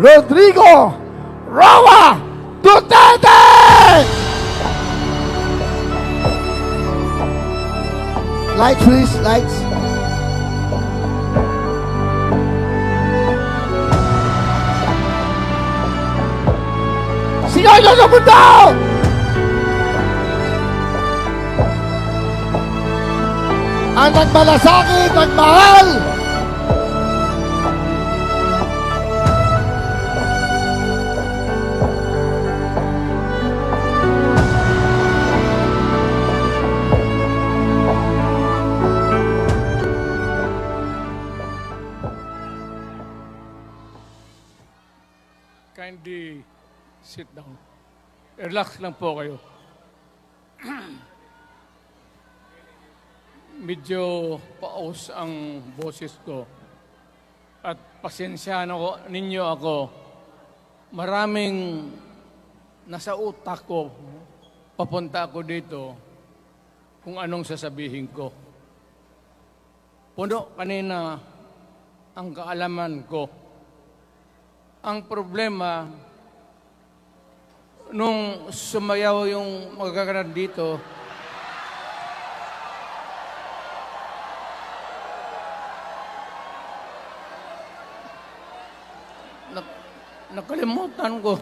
Rodrigo Roa Duterte! Lights, please, lights. Sino ito sa mundo? Ang nagmalasakit, nagmahal, Relax lang po kayo. Medyo paos ang boses ko. At pasensyahan ako, ninyo ako. Maraming nasa utak ko. Papunta ako dito kung anong sasabihin ko. Puno kanina ang kaalaman ko. Ang problema, nung sumayaw yung magkakaroon dito, nak nakalimutan ko.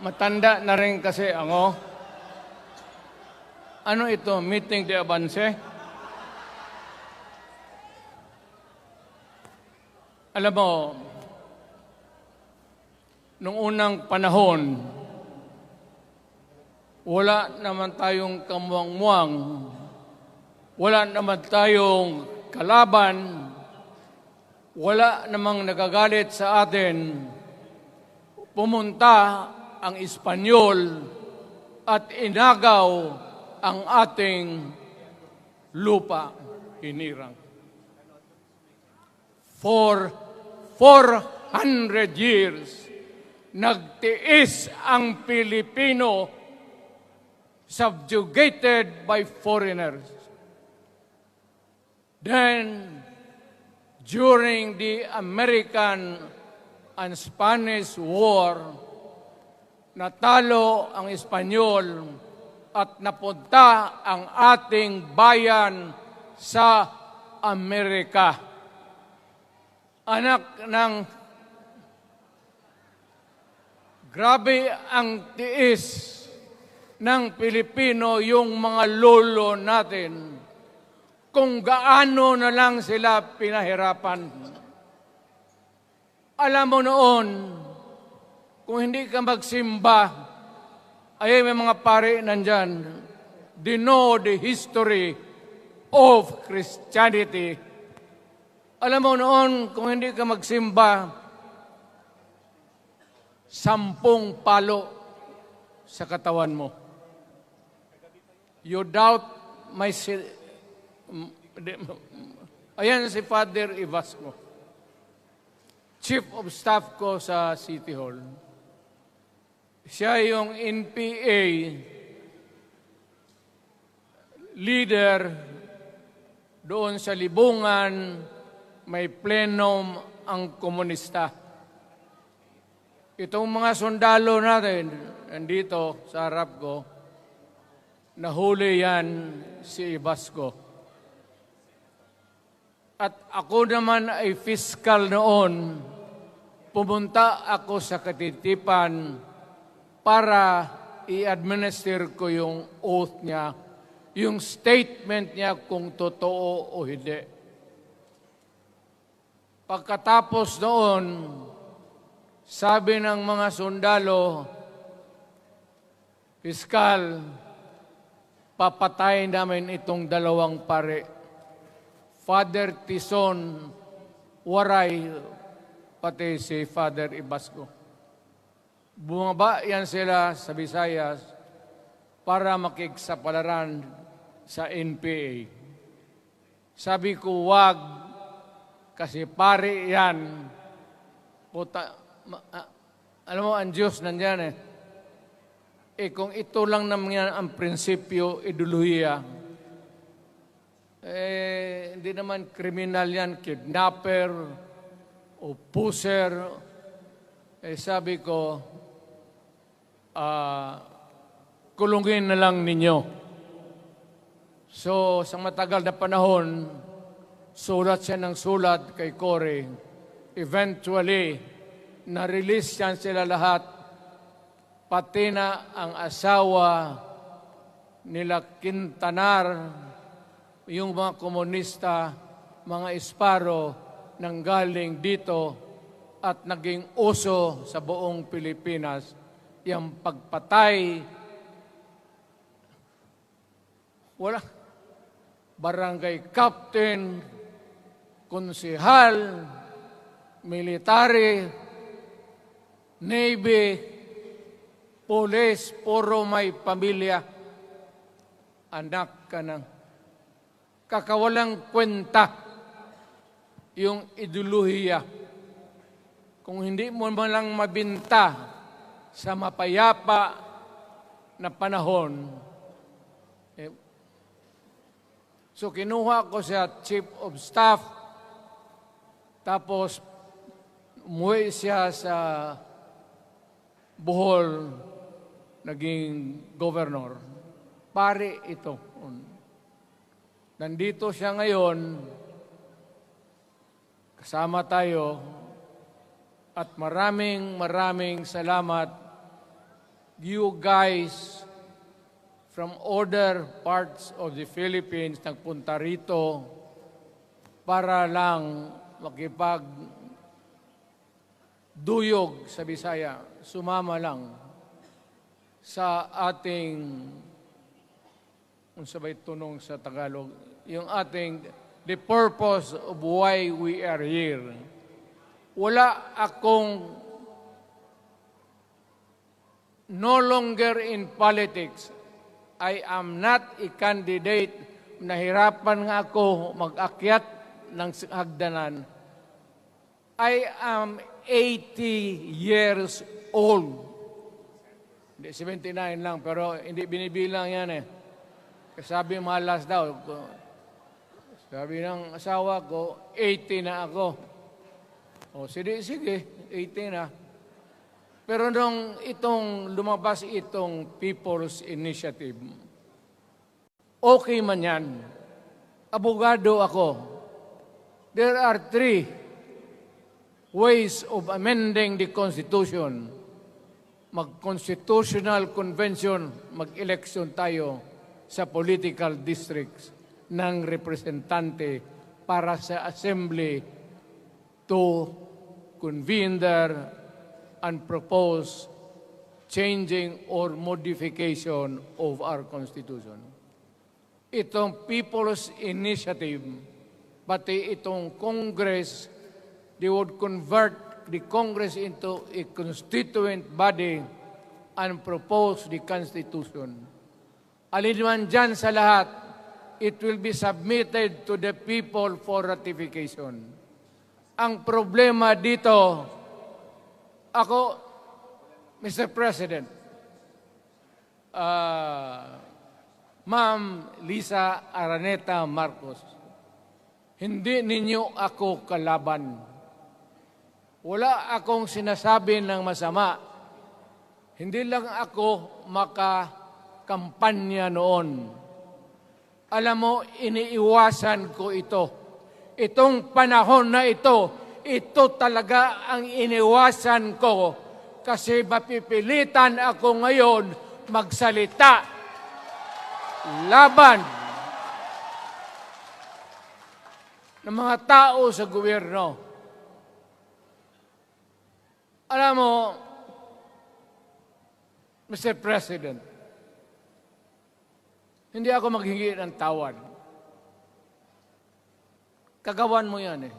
Matanda na rin kasi ako. Ano ito? Meeting de avance? Alam mo, nung unang panahon, wala naman tayong kamuang-muang, wala naman tayong kalaban, wala namang nagagalit sa atin. Pumunta ang Espanyol at inagaw ang ating lupa hinirang for 400 years, nagtiis ang Pilipino subjugated by foreigners. Then, during the American and Spanish War, natalo ang Espanyol at napunta ang ating bayan sa Amerika anak ng grabe ang tiis ng Pilipino yung mga lolo natin. Kung gaano na lang sila pinahirapan. Alam mo noon, kung hindi ka magsimba, ay may mga pare nandyan, they know the history of Christianity. Alam mo noon, kung hindi ka magsimba, sampung palo sa katawan mo. You doubt my... Ayan si Father Ivasco. Chief of Staff ko sa City Hall. Siya yung NPA leader doon sa libungan may plenum ang komunista. Itong mga sundalo natin, nandito sa harap ko, nahuli yan si Ibasco. At ako naman ay fiscal noon, pumunta ako sa katitipan para i-administer ko yung oath niya, yung statement niya kung totoo o hindi. Pagkatapos noon, sabi ng mga sundalo, Piskal, papatay namin itong dalawang pare. Father Tison, Waray, pati si Father Ibasco. Bumaba yan sila sa Visayas para makigsapalaran sa NPA. Sabi ko, wag, kasi pare yan. Puta, ma, alam mo, ang Diyos nandyan eh. Eh kung ito lang naman ang prinsipyo, iduluhiya, Eh, hindi naman kriminal yan, kidnapper o puser. Eh, sabi ko, ah, kulungin na lang ninyo. So, sa matagal na panahon, sulat siya ng sulat kay Cory. Eventually, na-release yan sila lahat, pati na ang asawa nila Quintanar, yung mga komunista, mga isparo, nang galing dito at naging uso sa buong Pilipinas, yung pagpatay, wala, barangay captain, konsihal, military, navy, police, puro may pamilya, anak ka ng kakawalang kwenta. Yung ideolohiya. Kung hindi mo lang mabinta sa mapayapa na panahon, eh, so kinuha ko siya chief of staff, tapos umuwi siya sa Bohol, naging governor. Pare ito. Nandito siya ngayon, kasama tayo, at maraming maraming salamat you guys from other parts of the Philippines nagpunta rito para lang makipag duyog sa Bisaya, sumama lang sa ating kung sabay tunong sa Tagalog, yung ating the purpose of why we are here. Wala akong no longer in politics. I am not a candidate. Nahirapan nga ako mag-akyat ng hagdanan. I am 80 years old. Hindi, 79 lang, pero hindi binibilang yan eh. Sabi malas daw. Sabi ng asawa ko, 80 na ako. O, sige, sige, 80 na. Pero nung itong lumabas itong People's Initiative, okay man yan. Abogado ako. There are three ways of amending the Constitution. Mag-constitutional convention, mag-election tayo sa political districts ng representante para sa assembly to convene there and propose changing or modification of our Constitution. Itong People's Initiative, pati itong Congress, they would convert the Congress into a constituent body and propose the Constitution. Alin man dyan sa lahat, it will be submitted to the people for ratification. Ang problema dito, ako, Mr. President, uh, Ma'am Lisa Araneta Marcos, hindi ninyo ako kalaban. Wala akong sinasabi ng masama. Hindi lang ako makakampanya noon. Alam mo, iniiwasan ko ito. Itong panahon na ito, ito talaga ang iniwasan ko kasi mapipilitan ako ngayon magsalita laban ng mga tao sa gobyerno. Alam mo, Mr. President, hindi ako maghingi ng tawad. Kagawan mo yan eh.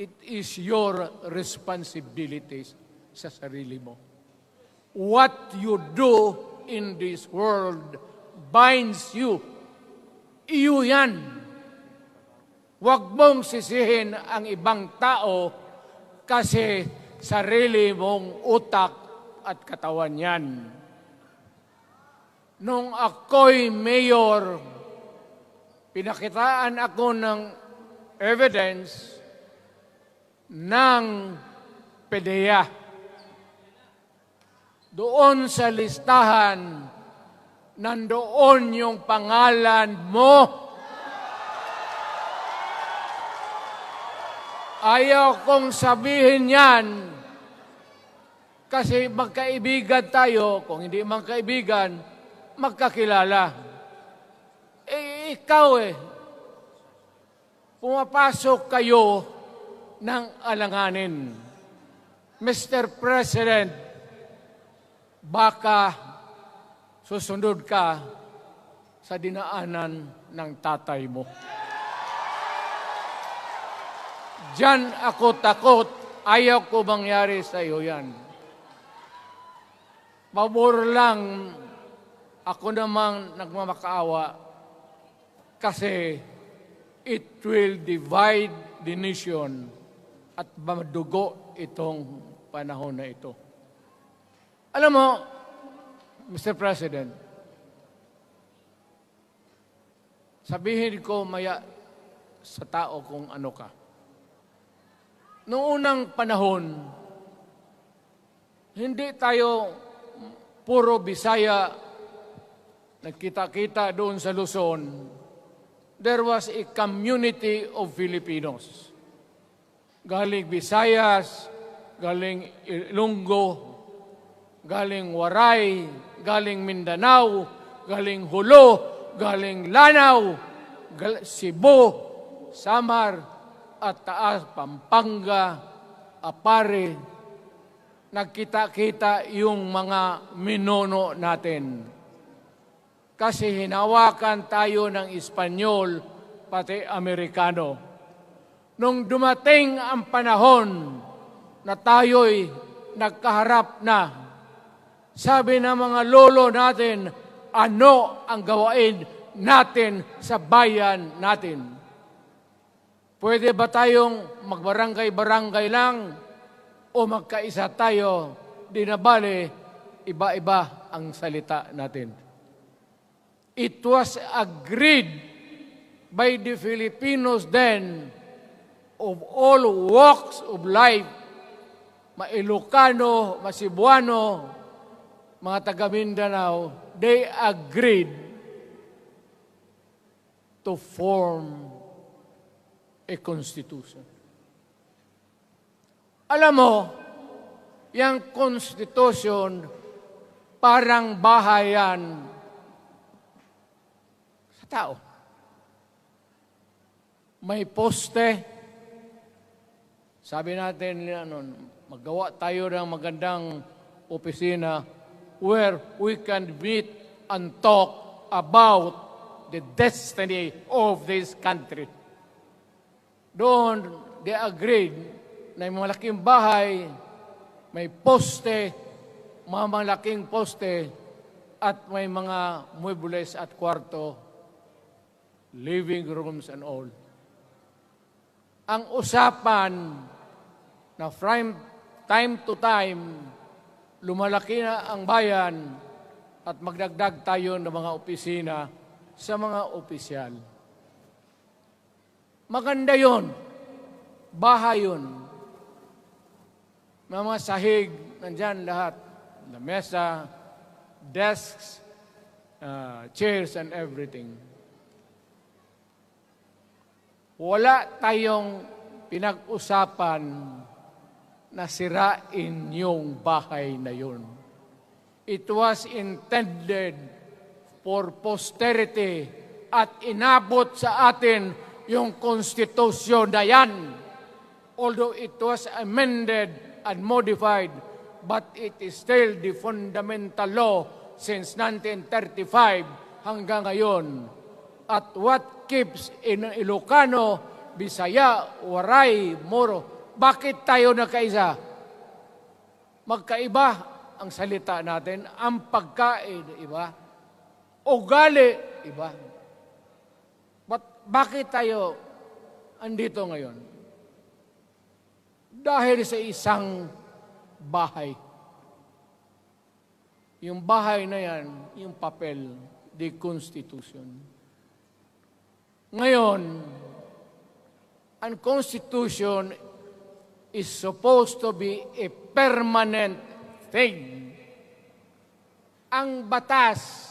It is your responsibilities sa sarili mo. What you do in this world binds you. Iyo yan. Huwag mong sisihin ang ibang tao kasi sarili mong utak at katawan yan. Nung ako'y mayor pinakitaan ako ng evidence ng PDEA. Doon sa listahan, nandoon yung pangalan mo. Ayaw kong sabihin yan kasi magkaibigan tayo, kung hindi magkaibigan, magkakilala. Eh, ikaw eh, pumapasok kayo ng alanganin. Mr. President, baka susunod ka sa dinaanan ng tatay mo. Diyan ako takot. Ayaw ko mangyari sa iyo yan. Pabor lang ako namang nagmamakaawa kasi it will divide the nation at madugo itong panahon na ito. Alam mo, Mr. President, sabihin ko maya sa tao kung ano ka. Noong unang panahon, hindi tayo puro Bisaya nagkita-kita doon sa Luzon. There was a community of Filipinos. Galing Visayas, galing Ilonggo, galing Waray, galing Mindanao, galing Hulo, galing Lanao, Cebu, Samar, at Taas, Pampanga, Apare, nagkita-kita yung mga minono natin. Kasi hinawakan tayo ng Espanyol, pati Amerikano. Nung dumating ang panahon na tayo'y nagkaharap na, sabi ng mga lolo natin, ano ang gawain natin sa bayan natin? Pwede ba tayong magbarangay-barangay lang o magkaisa tayo? Di na bale, iba-iba ang salita natin. It was agreed by the Filipinos then of all walks of life, Mailocano, Masibuano, mga taga Mindanao, they agreed to form a constitution. Alam mo, yung constitution parang bahayan sa tao. May poste. Sabi natin, ano, maggawa tayo ng magandang opisina where we can meet and talk about the destiny of this country. Doon, they agreed na yung malaking bahay, may poste, mga malaking poste, at may mga muebles at kwarto, living rooms and all. Ang usapan na from time to time, lumalaki na ang bayan at magdagdag tayo ng mga opisina sa mga opisyal. Maganda yon. Bahay. May mga sahig, nandyan lahat. Lamesa, desks, uh, chairs, and everything. Wala tayong pinag-usapan na sirain yung bahay na yun. It was intended for posterity at inabot sa atin yung konstitusyon na yan. Although it was amended and modified, but it is still the fundamental law since 1935 hanggang ngayon. At what keeps in Ilocano, Bisaya, Waray, Moro, bakit tayo nagkaisa? Magkaiba ang salita natin, ang pagkain, iba. Ugali, iba. Bakit tayo andito ngayon? Dahil sa isang bahay. Yung bahay na yan, yung papel, the Constitution. Ngayon, ang Constitution is supposed to be a permanent thing. Ang batas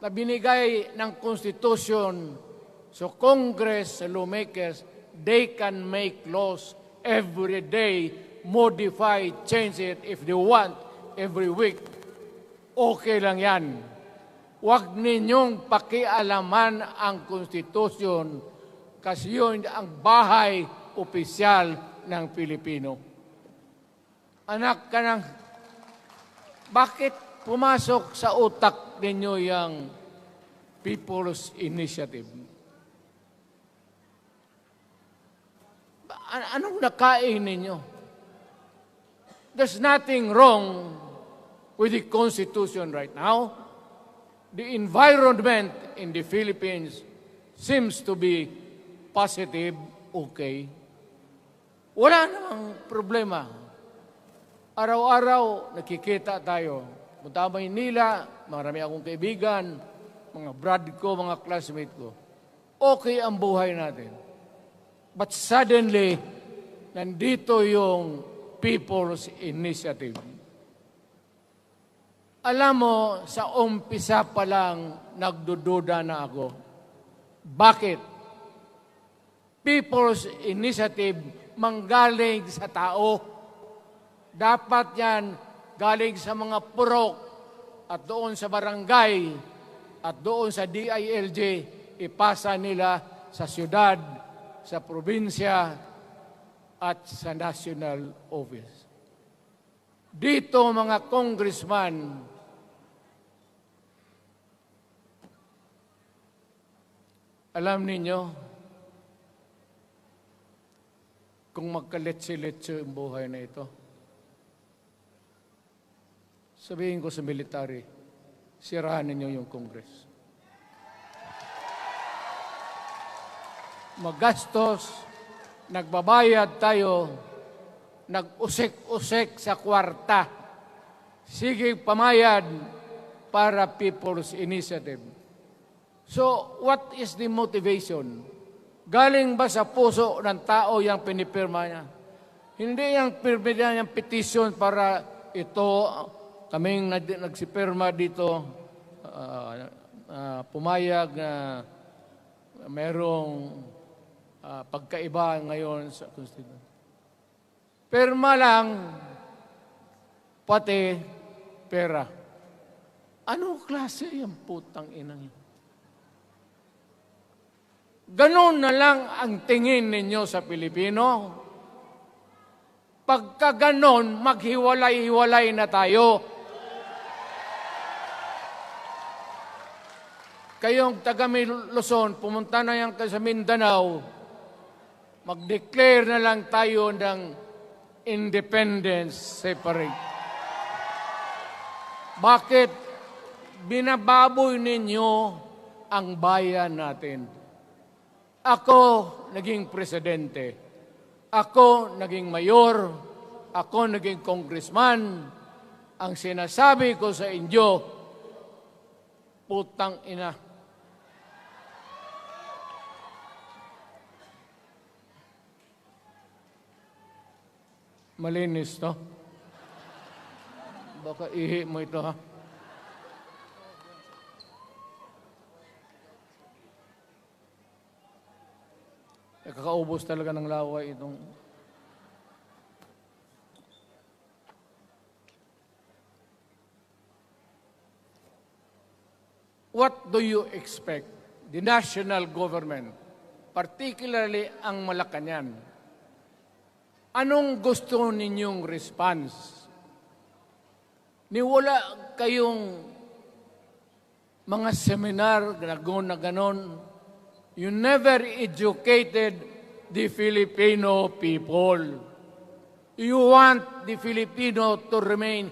na binigay ng Constitution sa Congress, lawmakers, they can make laws every day, modify, change it if they want, every week. Okay lang yan. Huwag ninyong pakialaman ang Constitution kasi yun ang bahay opisyal ng Pilipino. Anak ka ng... Bakit pumasok sa utak ninyo yung People's Initiative? Ba- an- Anong nakain ninyo? There's nothing wrong with the Constitution right now. The environment in the Philippines seems to be positive, okay. Wala namang problema. Araw-araw, nakikita tayo. Punta Maynila, marami akong kaibigan, mga brad ko, mga classmate ko. Okay ang buhay natin. But suddenly, nandito yung People's Initiative. Alam mo, sa umpisa pa lang, nagdududa na ako. Bakit? People's Initiative manggaling sa tao. Dapat yan galing sa mga purok at doon sa barangay at doon sa DILG, ipasa nila sa syudad, sa probinsya at sa national office. Dito mga congressman, alam ninyo, kung magkaletse-letse ang buhay na ito, sabihin ko sa military, sirahan ninyo yung Congress. Magastos, nagbabayad tayo, nag-usik-usik sa kwarta. Sige pamayad para People's Initiative. So, what is the motivation? Galing ba sa puso ng tao yung pinipirma niya? Hindi yung pirma niya yung petition para ito, kaming nag- nagsipirma dito, ah, ah, pumayag na merong ah, pagkaiba ngayon sa Constitution. Pirma lang, pati pera. Anong klase yung putang inang yun? Ganon na lang ang tingin ninyo sa Pilipino. Pagka ganon, maghiwalay-hiwalay na tayo. Kayong taga Luzon, pumunta na yan sa Mindanao, mag-declare na lang tayo ng independence separate. Bakit binababoy ninyo ang bayan natin? Ako naging presidente. Ako naging mayor. Ako naging congressman. Ang sinasabi ko sa inyo, putang ina. Malinis to. Baka ihi mo ito ha. Nakakaubos talaga ng laway itong... What do you expect? The national government, particularly ang Malacanang, anong gusto ninyong response? Niwala kayong mga seminar na gano'n na gano'n, You never educated the Filipino people. You want the Filipino to remain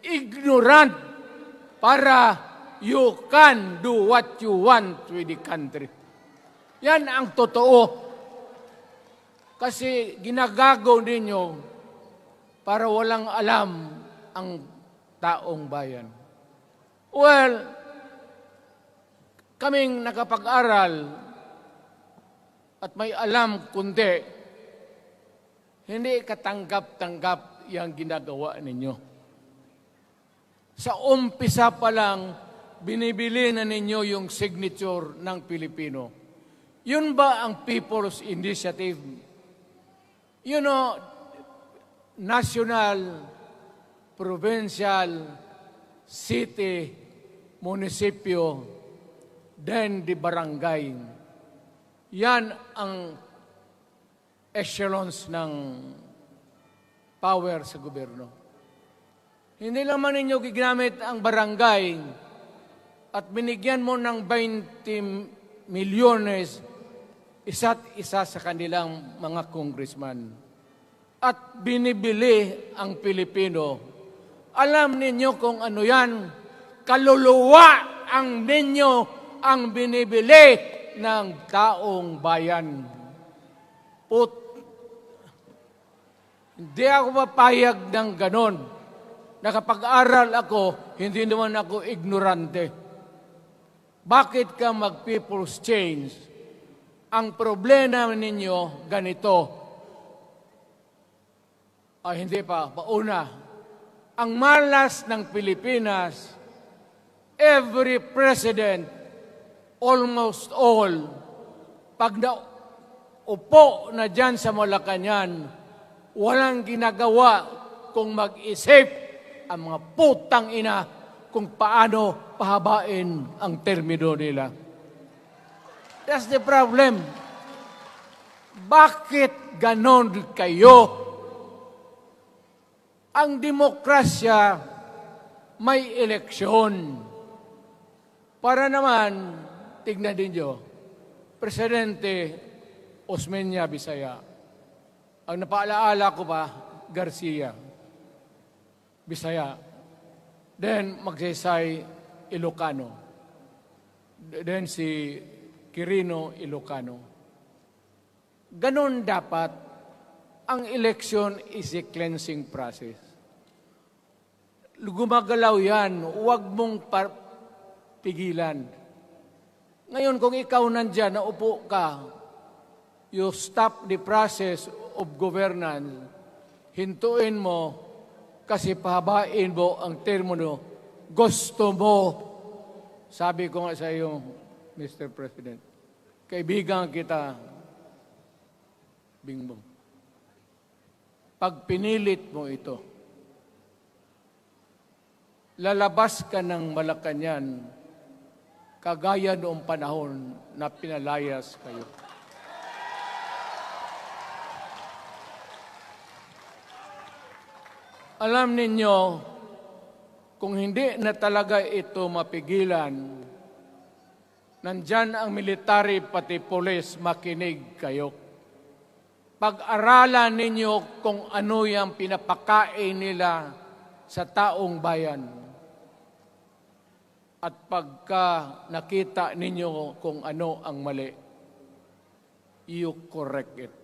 ignorant para you can do what you want with the country. Yan ang totoo. Kasi ginagago ninyo para walang alam ang taong bayan. Well, kaming nakapag-aral, at may alam kundi hindi katanggap-tanggap yung ginagawa ninyo. Sa umpisa pa lang, binibili na ninyo yung signature ng Pilipino. Yun ba ang People's Initiative? You know, national, provincial, city, munisipyo, then the barangay. Yan ang echelons ng power sa gobyerno. Hindi naman ninyo gigamit ang barangay at binigyan mo ng 20 milyones isa't isa sa kanilang mga congressman. At binibili ang Pilipino. Alam ninyo kung ano yan. Kaluluwa ang ninyo ang binibili ng taong bayan. Put hindi ako mapayag ng ganon. Nakapag-aral ako, hindi naman ako ignorante. Bakit ka mag-people's change? Ang problema ninyo, ganito. Ay, hindi pa. Pauna. Ang malas ng Pilipinas, every president, almost all, pag na upo na dyan sa Malacanang, walang ginagawa kung mag-isip ang mga putang ina kung paano pahabain ang termino nila. That's the problem. Bakit ganon kayo? Ang demokrasya may eleksyon. Para naman, tignan ninyo, Presidente Osmeña Bisaya, ang napaalaala ko pa, Garcia, Bisaya, then magsaysay Ilocano, then si Quirino Ilocano. Ganon dapat ang election is a cleansing process. Gumagalaw yan, huwag mong pigilan. Ngayon, kung ikaw nandyan, naupo ka, you stop the process of governance, hintuin mo, kasi pahabain mo ang termino, gusto mo. Sabi ko nga sa iyo, Mr. President, kaibigan kita, Bingbong. Pag pinilit mo ito, lalabas ka ng Malacanang kagaya noong panahon na pinalayas kayo. Alam ninyo, kung hindi na talaga ito mapigilan, nandyan ang military pati polis, makinig kayo. Pag-aralan ninyo kung ano yung pinapakain nila sa taong bayan. At pagka nakita ninyo kung ano ang mali, you correct it.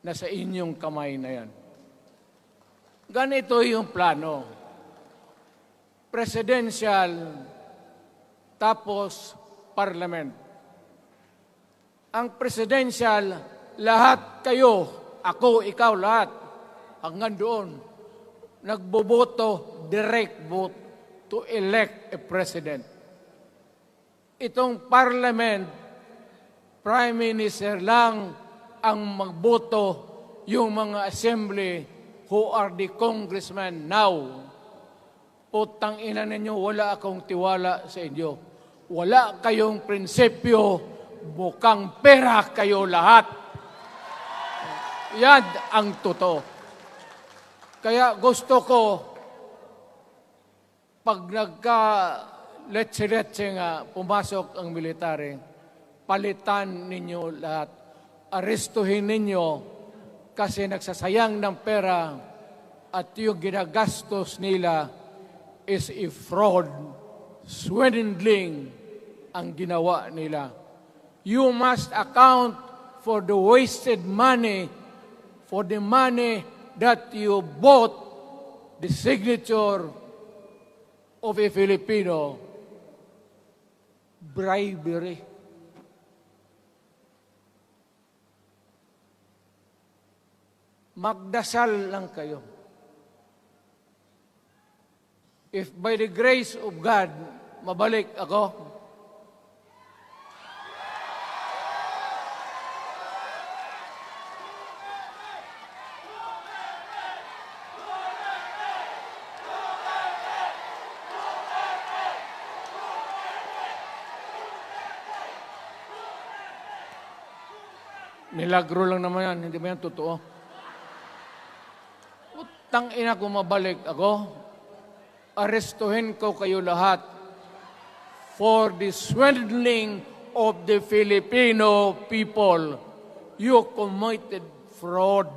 Nasa inyong kamay na yan. Ganito yung plano. Presidential, tapos parliament. Ang presidential, lahat kayo, ako, ikaw, lahat, hanggang doon, nagboboto, direct vote to elect a president. Itong parliament, prime minister lang ang magboto yung mga assembly who are the congressmen now. Putang ina ninyo, wala akong tiwala sa inyo. Wala kayong prinsipyo, bukang pera kayo lahat. Yan ang totoo. Kaya gusto ko, pag nagka letse-letse nga pumasok ang military, palitan ninyo lahat. Arestuhin ninyo kasi nagsasayang ng pera at yung ginagastos nila is a fraud, swindling ang ginawa nila. You must account for the wasted money, for the money that you bought the signature of a Filipino bribery. Magdasal lang kayo. If by the grace of God, mabalik ako, Milagro lang naman yan, hindi ba yan totoo? Utang ina ko mabalik ako, arestuhin ko kayo lahat for the swindling of the Filipino people. You committed fraud.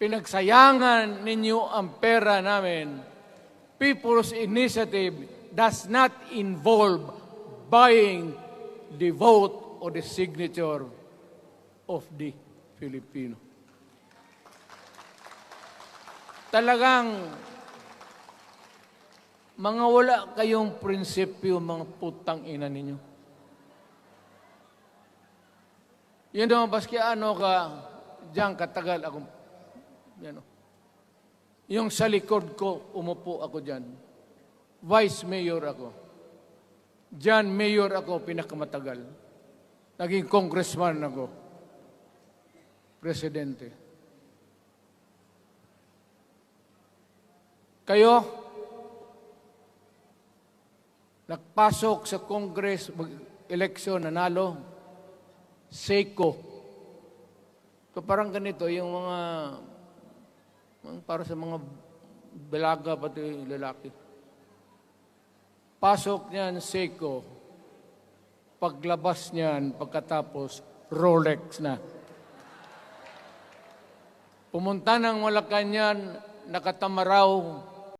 Pinagsayangan ninyo ang pera namin. People's Initiative does not involve buying the vote or the signature of the Filipino. Talagang mga wala kayong prinsipyo, mga putang ina ninyo. Yun naman, baski ano ka, diyan katagal ako, yan o. Yung sa likod ko, umupo ako dyan. Vice Mayor ako. Diyan, Mayor ako, pinakamatagal. Naging congressman ako. Presidente. Kayo, nagpasok sa Congress, eleksyon, nanalo, Seiko. So parang ganito, yung mga, mga para sa mga balaga pati lalaki. Pasok niyan, Seiko. Paglabas niyan, pagkatapos, Rolex na. Pumunta ng Malacanang, nakatamaraw,